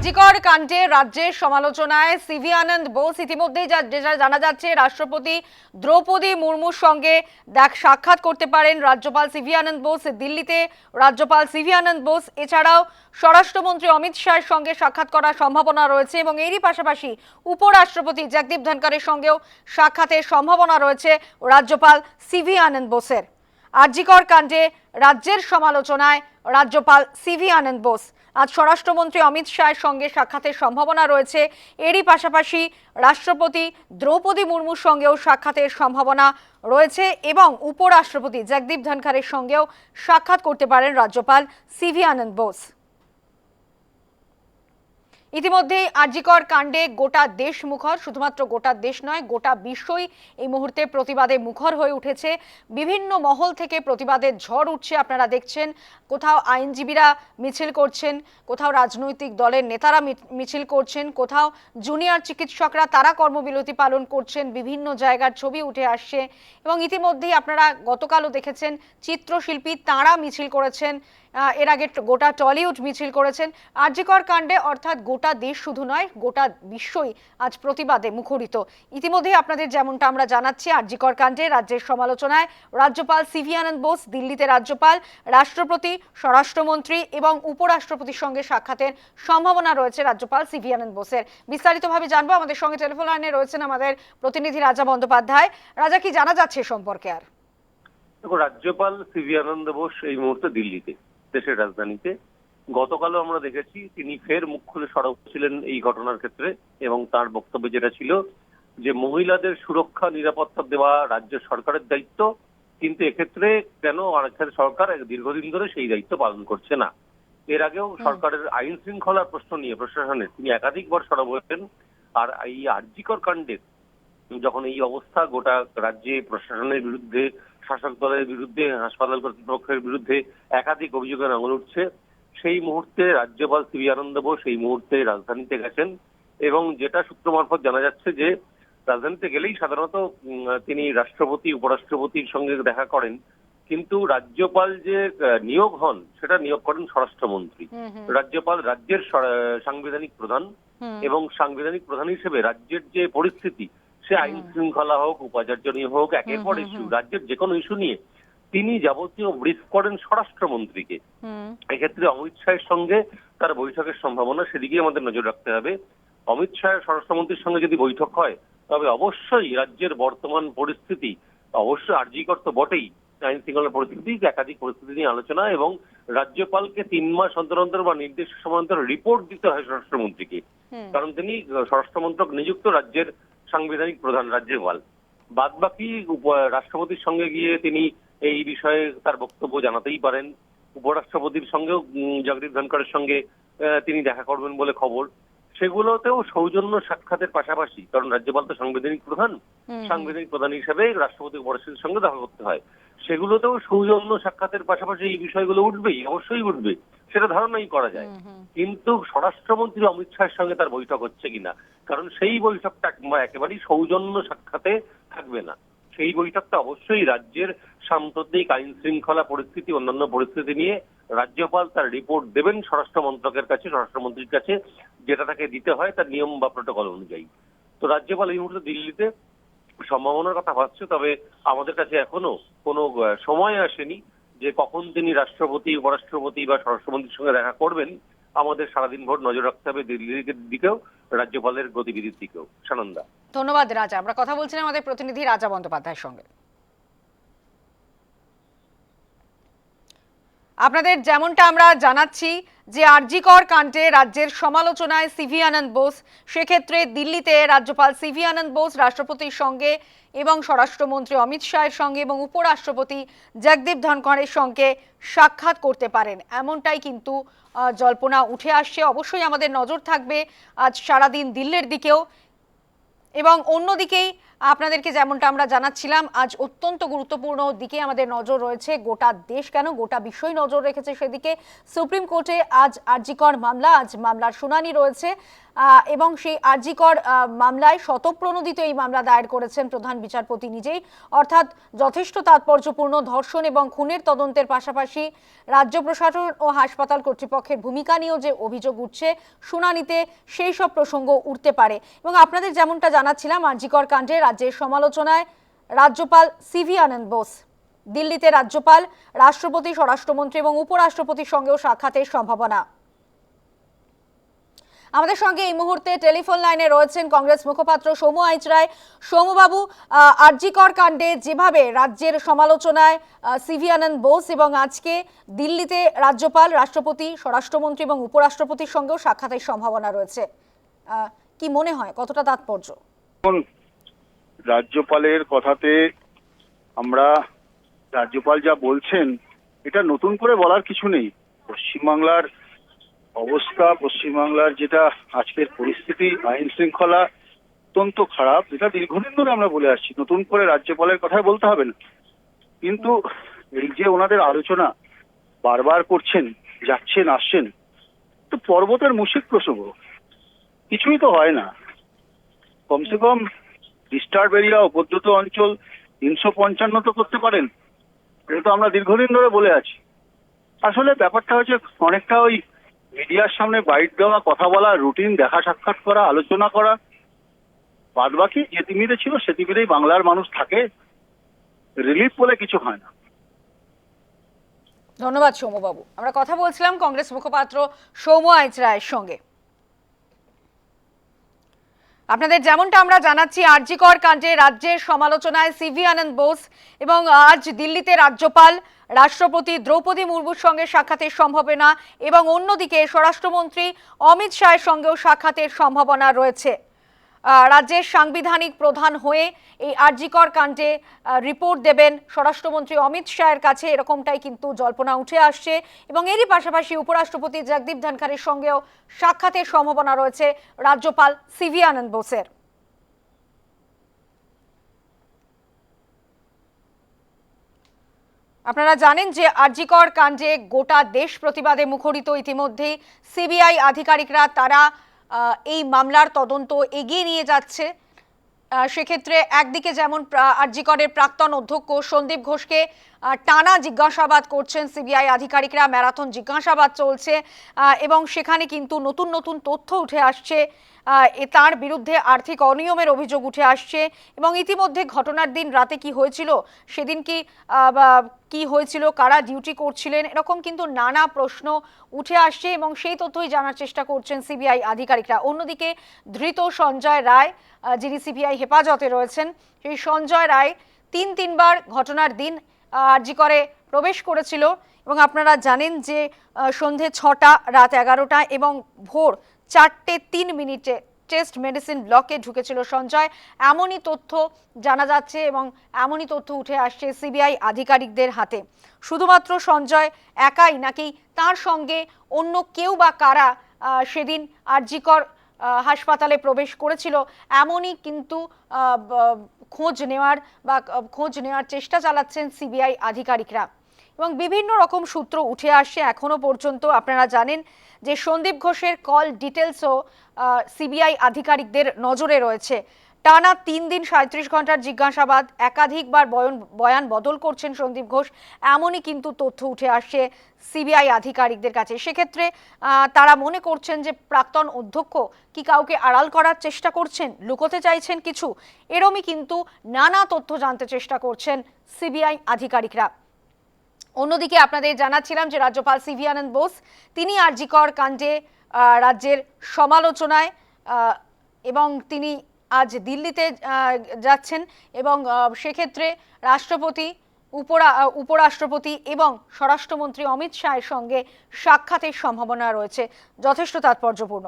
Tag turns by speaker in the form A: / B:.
A: আরজিকর কাণ্ডে রাজ্যের সমালোচনায় সিভি আনন্দ বোস ইতিমধ্যেই যা যেটা জানা যাচ্ছে, রাষ্ট্রপতি দ্রৌপদী মুর্মুর সঙ্গে দেখ সাক্ষাৎ করতে পারেন রাজ্যপাল সিভি আনন্দ বোস। দিল্লিতে রাজ্যপাল সিভি আনন্দ বোস। এছাড়াও স্বরাষ্ট্রমন্ত্রী অমিত শাহের সঙ্গে সাক্ষাৎ করার সম্ভাবনা রয়েছে এবং এরই পাশাপাশি উপরাষ্ট্রপতি জগদীপ ধনকরের সঙ্গেও সাক্ষাতের সম্ভাবনা রয়েছে রাজ্যপাল সিভি আনন্দ বোসের। আরজিকর কাণ্ডে রাজ্যের সমালোচনায় রাজ্যপাল সিভি আনন্দ বোস। আজ স্বরাষ্ট্রমন্ত্রী অমিত শাহের সঙ্গে সাক্ষাতের সম্ভাবনা রয়েছে। এরই পাশাপাশি রাষ্ট্রপতি দ্রৌপদী মুর্মুর সঙ্গেও সাক্ষাতের সম্ভাবনা রয়েছে এবং উপরাষ্ট্রপতি জগদীপ ধনখড়ের সঙ্গেও সাক্ষাৎ করতে পারেন রাজ্যপাল সিভি আনন্দ বোস। ইতিমধ্যেই আরজিকর কাণ্ডে গোটা দেশ মুখর, শুধুমাত্র গোটা দেশ নয়, গোটা বিশ্বই এই মুহূর্তে প্রতিবাদে মুখর হয়ে উঠেছে। বিভিন্ন মহল থেকে প্রতিবাদের ঝড় উঠছে, আপনারা দেখছেন। কোথাও আইনজীবীরা মিছিল করছেন, কোথাও রাজনৈতিক দলের নেতারা মিছিল করছেন, কোথাও জুনিয়র চিকিৎসকরা তারা কর্মবিরতি পালন করছেন, বিভিন্ন জায়গার ছবি উঠে আসছে। এবং ইতিমধ্যেই আপনারা গতকালও দেখেছেন, চিত্রশিল্পী তাঁরা মিছিল করেছেন। এর আগে গোটা টলিউড মিছিল করেছেন আরজিকর কাণ্ডে, অর্থাৎ গোটা দেশ শুধু নয়, গোটা বিশ্বই আজ প্রতিবাদে মুখরিত। ইতিমধ্যেই আপনাদের যেমনটা আমরা জানাচ্ছি আরজিকর কাণ্ডে রাজ্যের সমালোচনায় রাজ্যপাল সিভি আনন্দ বোস, দিল্লিতে রাজ্যপাল, রাষ্ট্রপতি, স্বরাষ্ট্রমন্ত্রী এবং উপরাষ্ট্রপতির সঙ্গে সাক্ষাতের সম্ভাবনা রয়েছে রাজ্যপাল সিভি আনন্দ বোসের। বিস্তারিতভাবে জানব, আমাদের সঙ্গে টেলিফোন লাইনে রয়েছেন আমাদের প্রতিনিধি রাজা বন্দ্যোপাধ্যায়। রাজা, কি জানা যাচ্ছে সম্পর্কে আর?
B: রাজ্যপাল সিভি আনন্দ বোস এই মুহূর্তে দিল্লিতে। দেশের রাজধানীতে। গতকালও আমরা দেখেছি তিনি ফের মুখ খুলে সরব ছিলেন এই ঘটনার ক্ষেত্রে এবং তার বক্তব্য যেটা ছিল যে মহিলাদের সুরক্ষা নিরাপত্তা দেওয়া রাজ্য সরকারের দায়িত্ব কিন্তু এক্ষেত্রে কেন আরেকখানে সরকার দীর্ঘদিন ধরে সেই দায়িত্ব পালন করছে না? এর আগেও সরকারের আইন শৃঙ্খলার প্রশ্ন নিয়ে প্রশাসনের তিনি একাধিকবার সরব হয়েছেন আর এই আর্জিকর কাণ্ডের যখন এই অবস্থা গোটা রাজ্যে প্রশাসনের বিরুদ্ধে শাসক দলের বিরুদ্ধে হাসপাতাল কর্তৃপক্ষের বিরুদ্ধে একাধিক অভিযোগের আঙুল উঠছে। সেই মুহূর্তে রাজ্যপাল সিবি আনন্দ বোস এই মুহূর্তে রাজধানীতে গেছেন এবং যেটা সূত্র মারফত জানা যাচ্ছে যে রাজধানীতে গেলেই সাধারণত তিনি রাষ্ট্রপতি উপরাষ্ট্রপতির সঙ্গে দেখা করেন। কিন্তু রাজ্যপাল যে নিয়োগ হন সেটা নিয়োগ করেন স্বরাষ্ট্রমন্ত্রী। রাজ্যপাল রাজ্যের সাংবিধানিক প্রধান এবং সাংবিধানিক প্রধান হিসেবে রাজ্যের যে পরিস্থিতি সে আইন শৃঙ্খলা হোক উপাচার্য নিয়ে হোক একের পর ইস্যু রাজ্যের যে কোনো ইস্যু নিয়ে তিনি যাবতীয় ব্রিফ করেন স্বরাষ্ট্রমন্ত্রীকে। এক্ষেত্রে অমিত শাহের সঙ্গে তার বৈঠকের সম্ভাবনা সেদিকে আমাদের নজর রাখতে হবে। অমিত শাহের স্বরাষ্ট্রমন্ত্রীর সঙ্গে যদি বৈঠক হয় তবে অবশ্যই রাজ্যের বর্তমান পরিস্থিতি অবশ্যই আর্জিকর তো বটেই আইন শৃঙ্খলার পরিস্থিতি একাধিক পরিস্থিতি নিয়ে আলোচনা এবং রাজ্যপালকে তিন মাস অন্তর অন্তর বা নির্দেশ সমান্তর রিপোর্ট দিতে হয় স্বরাষ্ট্রমন্ত্রীকে। কারণ তিনি স্বরাষ্ট্রমন্ত্রক নিযুক্ত রাজ্যের সাংবিধানিক প্রধান রাজ্যপাল। বাদ বাকি রাষ্ট্রপতির সঙ্গে গিয়ে তিনি এই বিষয়ে তার বক্তব্য জানাতেই পারেন। উপরাষ্ট্রপতির সঙ্গেও জগদীপ ধনকরের সঙ্গে তিনি দেখা করবেন বলে খবর। সেগুলোতেও সৌজন্য সাক্ষাতের পাশাপাশি কারণ রাজ্যপাল তো সাংবিধানিক প্রধান সাংবিধানিক প্রধান হিসেবে রাষ্ট্রপতি উপরাষ্ট্রপতির সঙ্গে দেখা করতে হয়। সেগুলোতেও সৌজন্য সাক্ষাতের পাশাপাশি এই বিষয়গুলো উঠবেই অবশ্যই উঠবে। সেটা ধারণাই করা যায়। কিন্তু স্বরাষ্ট্রমন্ত্রী অমিত শাহের সঙ্গে তার বৈঠক হচ্ছে কিনা কারণ সেই বৈঠকটা একেবারেই সৌজন্য সাক্ষাতে থাকবে না। সেই বৈঠকটা অবশ্যই রাজ্যের সাম্প্রতিক আইন শৃঙ্খলা পরিস্থিতি অন্যান্য পরিস্থিতি নিয়ে রাজ্যপাল তার রিপোর্ট দেবেন স্বরাষ্ট্র মন্ত্রকের কাছে স্বরাষ্ট্রমন্ত্রীর কাছে যেটা তাকে দিতে হয় তার নিয়ম বা প্রোটোকল অনুযায়ী। তো রাজ্যপাল এই মুহূর্তে দিল্লিতে সম্ভাবনার কথা ভাবছে তবে আমাদের কাছে এখনও কোনো সময় আসেনি। যে কখন তিনি রাষ্ট্রপতি, উপরাষ্ট্রপতি বা স্বরাষ্ট্রমন্ত্রীর সঙ্গে দেখা করবেন, আমাদের সারাদিন ভোর নজর রাখতে হবে দিল্লির দিকেও, রাজ্যপালের গতিবিধির দিকেও। সানন্দা।
A: ধন্যবাদ, রাজা। আমরা কথা বলছিলাম আমাদের প্রতিনিধি রাজা বন্দ্যোপাধ্যায়ের সঙ্গে। আপনাদের যেমনটা আমরা জানাচ্ছি যে আরজিকর কাণ্ডে রাজ্যের সমালোচনায় সিভি আনন্দ বোস, সেক্ষেত্রে দিল্লিতে রাজ্যপাল সিভি আনন্দ বোস, রাষ্ট্রপতির সঙ্গে এবং স্বরাষ্ট্রমন্ত্রী অমিত শাহের সঙ্গে এবং উপরাষ্ট্রপতি জগদীপ ধনখড়ের সঙ্গে সাক্ষাৎ করতে পারেন। এমনটাই কিন্তু জল্পনা উঠে আসছে। অবশ্যই আমাদের নজর থাকবে আজ সারাদিন দিল্লির দিকেও এবং অন্যদিকেই আপনাদেরকে যেমনটা আমরা জানাচ্ছিলাম, আজ অত্যন্ত গুরুত্বপূর্ণ দিকে আমাদের নজর রয়েছে। গোটা দেশ কেন গোটা বিশ্বই নজর রেখেছে সেদিকে। সুপ্রিম কোর্টে আজ আরজিকর মামলা, আজ মামলার শুনানি রয়েছে। এবং সেই আরজিকর মামলায় শতপ্রণোদিত এই মামলা দায়ের করেছেন প্রধান বিচারপতি নিজেই। অর্থাৎ যথেষ্ট তাৎপর্যপূর্ণ ধর্ষণ এবং খুনের তদন্তের পাশাপাশি রাজ্য প্রশাসন ও হাসপাতাল কর্তৃপক্ষের ভূমিকা নিয়েও যে অভিযোগ উঠছে, শুনানিতে সেই সব প্রসঙ্গ উঠতে পারে। এবং আপনাদের যেমনটা জানাচ্ছিলাম, আরজিকর কাণ্ডে রাজ্যের সমালোচনায় রাজ্যপাল সিভি আনন্দ বোস। দিল্লিতে রাজ্যপাল রাষ্ট্রপতি স্বরাষ্ট্রমন্ত্রী এবং উপরাষ্ট্রপতির সঙ্গেও সাক্ষাতের সম্ভাবনা। আমাদের সঙ্গে এই মুহূর্তে টেলিফোন লাইনে রয়েছেন কংগ্রেস মুখপাত্র সৌম্য আইচ রায়। সৌম্যবাবু আহ, আরজিকর কাণ্ডে যেভাবে রাজ্যের সমালোচনায় সিভি আনন্দ বোস এবং আজকে দিল্লিতে রাজ্যপাল রাষ্ট্রপতি স্বরাষ্ট্রমন্ত্রী এবং উপরাষ্ট্রপতির সঙ্গেও সাক্ষাতের সম্ভাবনা রয়েছে। কি মনে হয়? কতটা তাৎপর্য?
C: রাজ্যপালের কথাতে আমরা রাজ্যপাল যা বলছেন, এটা নতুন করে বলার কিছু নেই। পশ্চিমবাংলার অবস্থা, পশ্চিমবাংলার যেটা আজকের পরিস্থিতি, আইন শৃঙ্খলা অত্যন্ত খারাপ, এটা দীর্ঘদিন ধরে আমরা বলে আসছি। নতুন করে রাজ্যপালের কথাই বলতে হবে না। কিন্তু এই যে ওনাদের আলোচনা বারবার করছেন, যাচ্ছেন, আসছেন, তো পর্বতের মুশিক প্রসঙ্গ। কিছুই তো হয় না। কমসে কম ডিস্টার্ব এরিয়া উপদ্রুত অঞ্চল, তিনশো পঞ্চান্ন তো করতে পারেন। এটা তো আমরা দীর্ঘদিন ধরে বলে আছি। আসলে ব্যাপারটা হচ্ছে অনেকটা ওই মিডিয়ার সামনে বাইট দেওয়া, কথা বলা রুটিন দেখা সাক্ষাৎ করা, আলোচনা করা। বাদ বাকি যে তিমিরে ছিল, সে তিমিরেই বাংলার মানুষ থাকে। রিলিফ বলে কিছু হয় না।
A: ধন্যবাদ সৌম্যবাবু। আমরা কথা বলছিলাম কংগ্রেস মুখপাত্র সৌম্য আইচ রায়ের সঙ্গে। আপনাদের যেমনটা আমরা জানাচ্ছি আরজিকর কাণ্ডে রাজ্যের সমালোচনায় সিভি আনন্দ বোস এবং আজ দিল্লিতে রাজ্যপাল, রাষ্ট্রপতি দ্রৌপদী মুর্মুর সঙ্গে সাক্ষাতের সম্ভাবনা এবং অন্যদিকে স্বরাষ্ট্রমন্ত্রী অমিত শাহের সঙ্গেও সাক্ষাতের সম্ভাবনা রয়েছে। রাজ্যের সাংবিধানিক প্রধান হয়ে এই আরজিকর কাণ্ডে রিপোর্ট দেবেন স্বরাষ্ট্রমন্ত্রী অমিত শাহের কাছে। এরকমটাই কিন্তু জল্পনা উঠে আসছে। এবং এরই পাশাপাশি উপরাষ্ট্রপতি জগদীপ ধনখড়ের সঙ্গেও সাক্ষাতের সম্ভাবনা রয়েছে রাজ্যপাল সিভি আনন্দ বোসের। আপনারা জানেন যে আরজিকর কাণ্ডে গোটা দেশ প্রতিবাদে মুখরিত ইতিমধ্যেই সিবিআই আধিকারিকরা, তারা এই মামলার তদন্ত এগিয়ে নিয়ে যাচ্ছে। সেক্ষেত্রে একদিকে যেমন আরজিকরের প্রাক্তন অধ্যক্ষ সন্দীপ ঘোষকে টানা জিজ্ঞাসাবাদ করছেন সিবিআই আধিকারিকরা, ম্যারাথন জিজ্ঞাসাবাদ চলছে এবং সেখানে কিন্তু নতুন নতুন তথ্য উঠে আসছে এ তার বিরুদ্ধে আর্থিক অনিয়মের অভিযোগ উঠে আসছে, এবং ইতিমধ্যে ঘটনার দিন রাতে কি হয়েছিল, সেদিন কি কি হয়েছিল, কারা ডিউটি করছিলেন, এরকম কিন্তু নানা প্রশ্ন উঠে আসছে, এবং সেই তথ্যই জানার চেষ্টা করছেন সিবিআই আধিকারিকরা। অন্যদিকে ধৃত সঞ্জয় রায় যিনি সিবিআই হেফাজতে রয়েছেন, সেই সঞ্জয় রায় তিন তিনবার ঘটনার দিন আরজি করে প্রবেশ করেছিল এবং আপনারা জানেন যে সন্ধে ছটা, রাত এগারোটা এবং ভোর চারটে তিন মিনিটে টেস্ট মেডিসিন ব্লকে ঢুকেছিল সঞ্জয়। এমনই তথ্য জানা যাচ্ছে এবং এমনই তথ্য উঠে আসছে সিবিআই আধিকারিকদের হাতে। শুধুমাত্র সঞ্জয় একাই নাকি তার সঙ্গে অন্য কেউ বা কারা সেদিন আরজিকর হাসপাতালে প্রবেশ করেছিল। এমনই কিন্তু খোঁজ নেওয়ার বা খোঁজ নেওয়ার চেষ্টা চালাচ্ছেন সিবিআই আধিকারিকরা। এবং বিভিন্ন রকম সূত্র উঠে আসছে এখনও পর্যন্ত, আপনারা জানেন যে সন্দীপ ঘোষের কল ডিটেলসও সিবিআই আধিকারিকদের নজরে রয়েছে। টানা তিন দিন সাঁত্রিশ ঘণ্টার জিজ্ঞাসাবাদ, একাধিকবার বয়ন, বয়ান বদল করছেন সন্দীপ ঘোষ। এমনই কিন্তু তথ্য উঠে আসছে সিবিআই আধিকারিকদের কাছে। সেক্ষেত্রে তারা মনে করছেন যে প্রাক্তন অধ্যক্ষ কি কাউকে আড়াল করার চেষ্টা করছেন? লুকোতে চাইছেন কিছু? এরমই কিন্তু নানা তথ্য জানতে চেষ্টা করছেন সিবিআই আধিকারিকরা। অন্যদিকে আপনাদের জানাচ্ছিলাম যে রাজ্যপাল সিভি আনন্দ বোস, তিনি আরজিকর কাণ্ডে রাজ্যের সমালোচনায় এবং তিনি আজ দিল্লিতে যাচ্ছেন এবং সেক্ষেত্রে রাষ্ট্রপতি, উপরা উপরাষ্ট্রপতি এবং স্বরাষ্ট্রমন্ত্রী অমিত শাহের সঙ্গে সাক্ষাতের সম্ভাবনা রয়েছে। যথেষ্ট তাৎপর্যপূর্ণ।